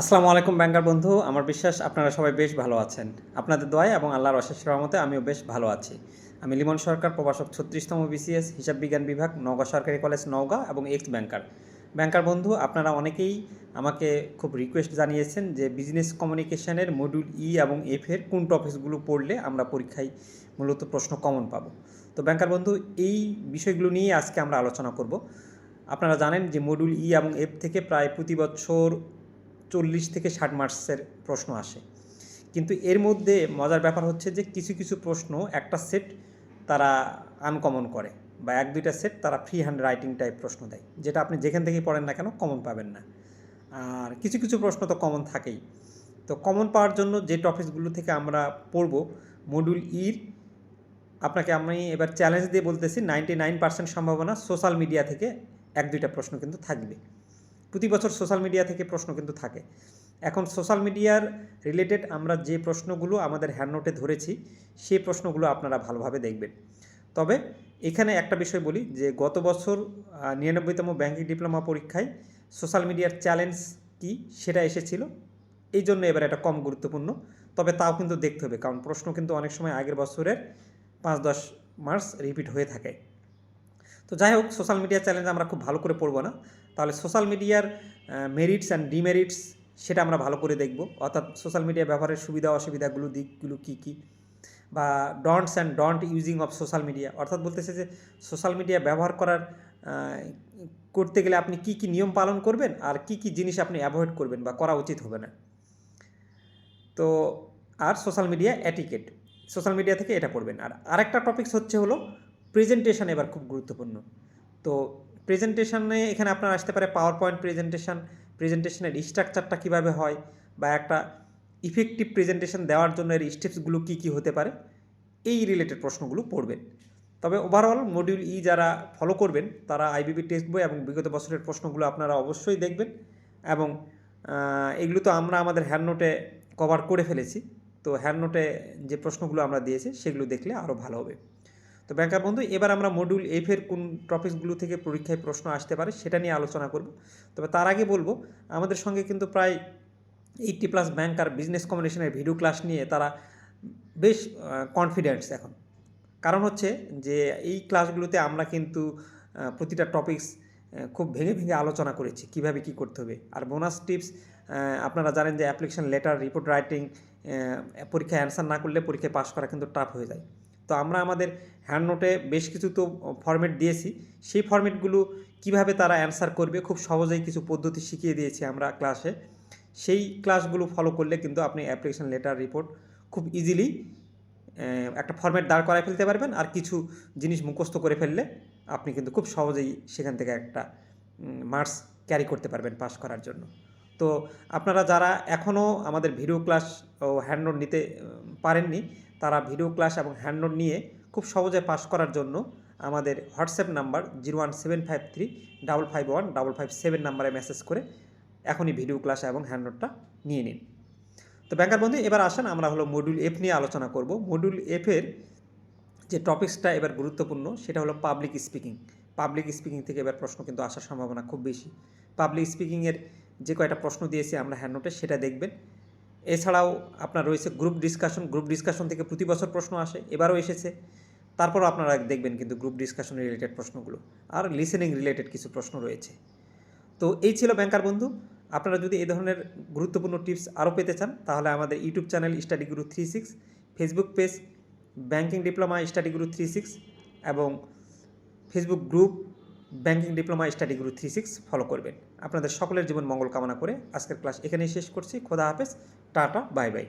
আসসালামু আলাইকুম ব্যাংকার বন্ধু, আমার বিশ্বাস আপনারা সবাই বেশ ভালো আছেন। আপনাদের দোয়ায় এবং আল্লাহর অশেষ রহমতে আমিও বেশ ভালো আছি। আমি লিমন সরকার প্রবাসক ছত্রিশতম বিসিএস, হিসাব বিজ্ঞান বিভাগ, নওগাঁ সরকারি কলেজ, নওগাঁ এবং এক্স ব্যাংকার ব্যাংকার বন্ধু, আপনারা অনেকেই আমাকে খুব রিকোয়েস্ট জানিয়েছেন যে বিজনেস কমিউনিকেশনের মডিউল ই এবং এফ এর কোন টপিকসগুলো পড়লে আমরা পরীক্ষায় মূলত প্রশ্ন কমন পাবো। তো ব্যাংকার বন্ধু, এই বিষয়গুলো নিয়ে আজকে আমরা আলোচনা করব। আপনারা জানেন যে মডিউল ই এবং এফ থেকে প্রায় প্রতি বছর চল্লিশ থেকে ষাট মার্কসের প্রশ্ন আসে। কিন্তু এর মধ্যে মজার ব্যাপার হচ্ছে যে কিছু কিছু প্রশ্ন একটা সেট তারা আনকমন করে বা এক, দুইটা সেট তারা ফ্রি হ্যান্ড রাইটিং টাইপ প্রশ্ন দেয়, যেটা আপনি যেখান থেকেই পড়েন না কেন কমন পাবেন না। আর কিছু কিছু প্রশ্ন তো কমন থাকেই। তো কমন পাওয়ার জন্য যে টপিকসগুলো থেকে আমরা পড়ব মডিউল ইর আপনাকে আমি এবার চ্যালেঞ্জ দিয়ে বলতেছি নাইনটি নাইন পার্সেন্ট সম্ভাবনা সোশ্যাল মিডিয়া থেকে এক, দুইটা প্রশ্ন কিন্তু থাকবে। প্রতি বছর সোশ্যাল মিডিয়া থেকে প্রশ্ন কিন্তু থাকে। এখন সোশ্যাল মিডিয়ার রিলেটেড আমরা যে প্রশ্নগুলো আমাদের হ্যান্ডনোটে ধরেছি, সেই প্রশ্নগুলো আপনারা ভালোভাবে দেখবেন। তবে এখানে একটা বিষয় বলি যে গত বছর নিরানব্বইতম ব্যাংকিং ডিপ্লোমা পরীক্ষায় সোশ্যাল মিডিয়ার চ্যালেঞ্জ কি সেটা এসেছিল। এই জন্য এবার এটা কম গুরুত্বপূর্ণ, তবে তাও কিন্তু দেখতে হবে, কারণ প্রশ্ন কিন্তু অনেক সময় আগের বছরের পাঁচ দশ মার্কস রিপিট হয়ে থাকে। তো যাই হোক সোশ্যাল মিডিয়া চ্যালেঞ্জ আমরা খুব ভালো করে পড়ব না। তাহলে সোশ্যাল মিডিয়ার মেরিটস অ্যান্ড ডিমেরিটস সেটা আমরা ভালো করে দেখব। অর্থাৎ সোশ্যাল মিডিয়া ব্যবহারের সুবিধা, অসুবিধাগুলো, দিকগুলো কী কী? বা don'ts and don't using of social media অর্থাৎ বলতেছে যে সোশ্যাল মিডিয়া ব্যবহার করার করতে গেলে আপনি কি কি নিয়ম পালন করবেন আর কি কি জিনিস আপনি অ্যাভয়েড করবেন বা করা উচিত হবে না। তো আর social media etiquette social media থেকে এটা করবেন আর আরেকটা টপিকস হচ্ছে হলো প্রেজেন্টেশন এবার খুব গুরুত্বপূর্ণ। তো প্রেজেন্টেশনে এখানে আপনার আসতে পারে পাওয়ার পয়েন্ট প্রেজেন্টেশন প্রেজেন্টেশনের স্ট্রাকচারটা কীভাবে হয় বা একটা ইফেক্টিভ প্রেজেন্টেশন দেওয়ার জন্য এর স্টেপসগুলো কী কী হতে পারে, এই রিলেটেড প্রশ্নগুলো পড়বেন। তবে ওভারঅল মডিউল ই যারা ফলো করবেন, তারা আইবিবি টেক্সট বই এবং বিগত বছরের প্রশ্নগুলো আপনারা অবশ্যই দেখবেন এবং এগুলো তো আমরা আমাদের হ্যান্ড নোটে কভার করে ফেলেছি। তো হ্যান্ড নোটে যে প্রশ্নগুলো আমরা দিয়েছি, সেগুলো দেখলে আরও ভালো হবে। তো ব্যাংকার বন্ধু, এবার আমরা মডিউল এফ এর কোন টপিকসগুলো থেকে পরীক্ষায় প্রশ্ন আসতে পারে সেটা নিয়ে আলোচনা করব। তবে তার আগে বলব, আমাদের সঙ্গে কিন্তু প্রায় এইটটি প্লাস ব্যাংক আর বিজনেস কম্বিনেশনের ভিডিও ক্লাস নিয়ে তারা বেশ কনফিডেন্স এখন। কারণ হচ্ছে যে এই ক্লাসগুলোতে আমরা কিন্তু প্রতিটা টপিকস খুব ভেঙে ভেঙে আলোচনা করেছি, কীভাবে কি করতে হবে। আর বোনাস টিপস আপনারা জানেন যে অ্যাপ্লিকেশন লেটার রিপোর্ট রাইটিং পরীক্ষায় অ্যান্সার না করলে পরীক্ষায় পাশ করা কিন্তু টাফ হয়ে যায়। তো আমরা আমাদের হ্যান্ড নোটে বেশ কিছু তো ফর্মেট দিয়েছি। সেই ফর্মেটগুলো কীভাবে তারা অ্যান্সার করবে, খুব সহজেই কিছু পদ্ধতি শিখিয়ে দিয়েছি আমরা ক্লাসে সেই ক্লাসগুলো ফলো করলে কিন্তু আপনি অ্যাপ্লিকেশান লেটার রিপোর্ট খুব ইজিলি একটা ফর্মেট দাঁড় করায় ফেলতে পারবেন। আর কিছু জিনিস মুখস্থ করে ফেললে আপনি কিন্তু খুব সহজেই সেখান থেকে একটা মার্কস ক্যারি করতে পারবেন পাস করার জন্য। তো আপনারা যারা এখনও আমাদের ভিডিও ক্লাস ও হ্যান্ড নোট নিতে, পারেননি, তারা ভিডিও ক্লাস এবং হ্যান্ড নোট নিয়ে খুব সহজে পাস করার জন্য আমাদের WhatsApp number zero one seven five three, double five one, double five seven নাম্বারে মেসেজ করে এখনই ভিডিও ক্লাস এবং হ্যান্ড নোটটা নিয়ে নিন। তো ব্যাংকার বন্ধু, এবার আসেন, আমরা হলো মডিউল এফ নিয়ে আলোচনা করব। মডিউল এফের যে টপিক্সটা এবার গুরুত্বপূর্ণ, সেটা হলো পাবলিক স্পিকিং পাবলিক স্পিকিং থেকে এবার প্রশ্ন কিন্তু আসার সম্ভাবনা খুব বেশি। পাবলিক স্পিকিংয়ের যে কয়টা প্রশ্ন দিয়েছি আমরা হ্যান্ড নোটে, সেটা দেখবেন। এছাড়াও আপনার রয়েছে গ্রুপ ডিসকাশন গ্রুপ ডিসকাশন থেকে প্রতি বছর প্রশ্ন আসে, এবারও এসেছে। তারপরও আপনারা দেখবেন কিন্তু গ্রুপ ডিসকাশন রিলেটেড প্রশ্নগুলো। আর লিসেনিং রিলেটেড কিছু প্রশ্ন রয়েছে। তো এই ছিল ব্যাংকার বন্ধু। আপনারা যদি এই ধরনের গুরুত্বপূর্ণ টিপস আরও পেতে চান, তাহলে আমাদের YouTube channel study guru three six, Facebook page banking diploma study guru three six, এবং Facebook group banking diploma study group three six follow করবেন। আপনাদের সকলের জীবন মঙ্গল কামনা করে আজকের ক্লাস এখানেই শেষ করছি। খোদা হাফেজ, টাটা, বাই বাই।